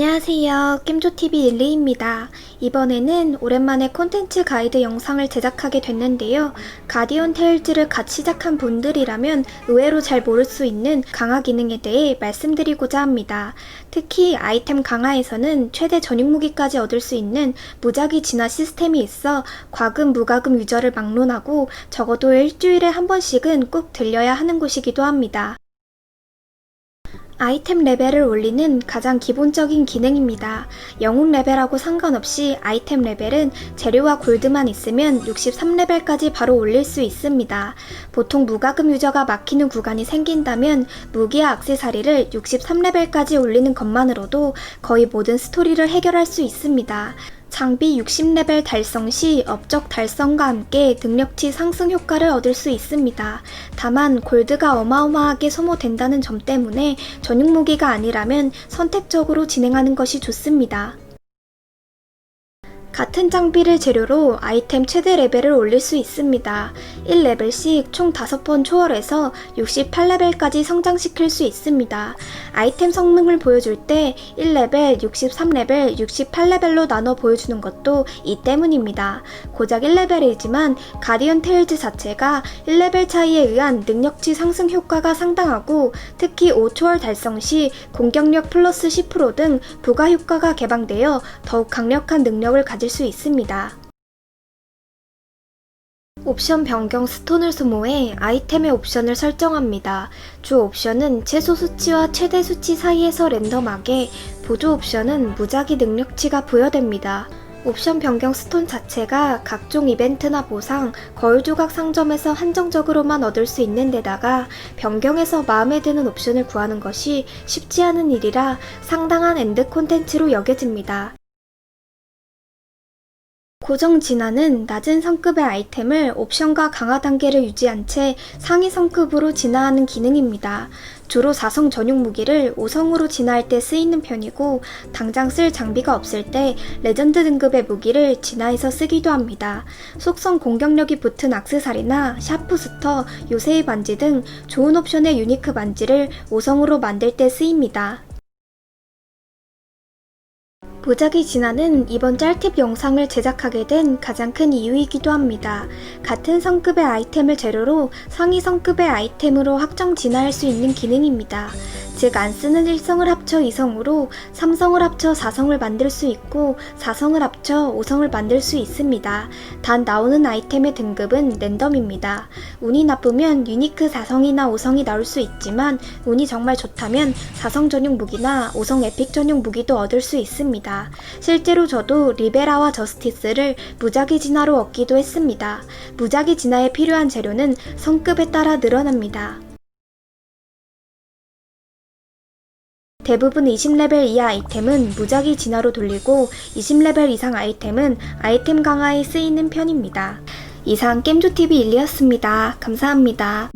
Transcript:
안녕하세요. 겜조TV 일리입니다. 이번에는 오랜만에 콘텐츠 가이드 영상을 제작하게 됐는데요. 가디언 테일즈를 갓 시작한 분들이라면 의외로 잘 모를 수 있는 강화 기능에 대해 말씀드리고자 합니다. 특히 아이템 강화에서는 최대 전용 무기까지 얻을 수 있는 무작위 진화 시스템이 있어 과금 무과금 유저를 막론하고 적어도 일주일에 한 번씩은 꼭 들려야 하는 곳이기도 합니다. 아이템 레벨을 올리는 가장 기본적인 기능입니다. 영웅 레벨하고 상관없이 아이템 레벨은 재료와 골드만 있으면 63레벨까지 바로 올릴 수 있습니다. 보통 무과금 유저가 막히는 구간이 생긴다면 무기와 악세사리를 63레벨까지 올리는 것만으로도 거의 모든 스토리를 해결할 수 있습니다. 장비 60레벨 달성 시 업적 달성과 함께 능력치 상승 효과를 얻을 수 있습니다. 다만 골드가 어마어마하게 소모된다는 점 때문에 전용 무기가 아니라면 선택적으로 진행하는 것이 좋습니다. 같은 장비를 재료로 아이템 최대 레벨을 올릴 수 있습니다. 1레벨씩 총 5번 초월해서 68레벨까지 성장시킬 수 있습니다. 아이템 성능을 보여줄 때 1레벨, 63레벨, 68레벨로 나눠 보여주는 것도 이 때문입니다. 고작 1레벨이지만 가디언 테일즈 자체가 1레벨 차이에 의한 능력치 상승 효과가 상당하고 특히 5초월 달성 시 공격력 플러스 10%등 부가 효과가 개방되어 더욱 강력한 능력을 가질 수 있습니다. 옵션 변경 스톤을 소모해 아이템의 옵션을 설정합니다. 주 옵션은 최소 수치와 최대 수치 사이에서 랜덤하게, 보조 옵션은 무작위 능력치가 부여됩니다. 옵션 변경 스톤 자체가 각종 이벤트나 보상, 거울 조각 상점에서 한정적으로만 얻을 수 있는 데다가 변경해서 마음에 드는 옵션을 구하는 것이 쉽지 않은 일이라 상당한 엔드 콘텐츠로 여겨집니다. 고정 진화는 낮은 성급의 아이템을 옵션과 강화 단계를 유지한 채 상위 성급으로 진화하는 기능입니다. 주로 4성 전용 무기를 5성으로 진화할 때 쓰이는 편이고 당장 쓸 장비가 없을 때 레전드 등급의 무기를 진화해서 쓰기도 합니다. 속성 공격력이 붙은 악세사리나 샤프스터, 요새의 반지 등 좋은 옵션의 유니크 반지를 5성으로 만들 때 쓰입니다. 무작위 진화는 이번 짤팁 영상을 제작하게 된 가장 큰 이유이기도 합니다. 같은 성급의 아이템을 재료로 상위 성급의 아이템으로 확정 진화할 수 있는 기능입니다. 즉, 안 쓰는 1성을 합쳐 2성으로 3성을 합쳐 4성을 만들 수 있고 4성을 합쳐 5성을 만들 수 있습니다. 단 나오는 아이템의 등급은 랜덤입니다. 운이 나쁘면 유니크 4성이나 5성이 나올 수 있지만 운이 정말 좋다면 4성 전용 무기나 5성 에픽 전용 무기도 얻을 수 있습니다. 실제로 저도 리베라와 저스티스를 무작위 진화로 얻기도 했습니다. 무작위 진화에 필요한 재료는 성급에 따라 늘어납니다. 대부분 20레벨 이하 아이템은 무작위 진화로 돌리고 20레벨 이상 아이템은 아이템 강화에 쓰이는 편입니다. 이상 겜조TV 일리였습니다. 감사합니다.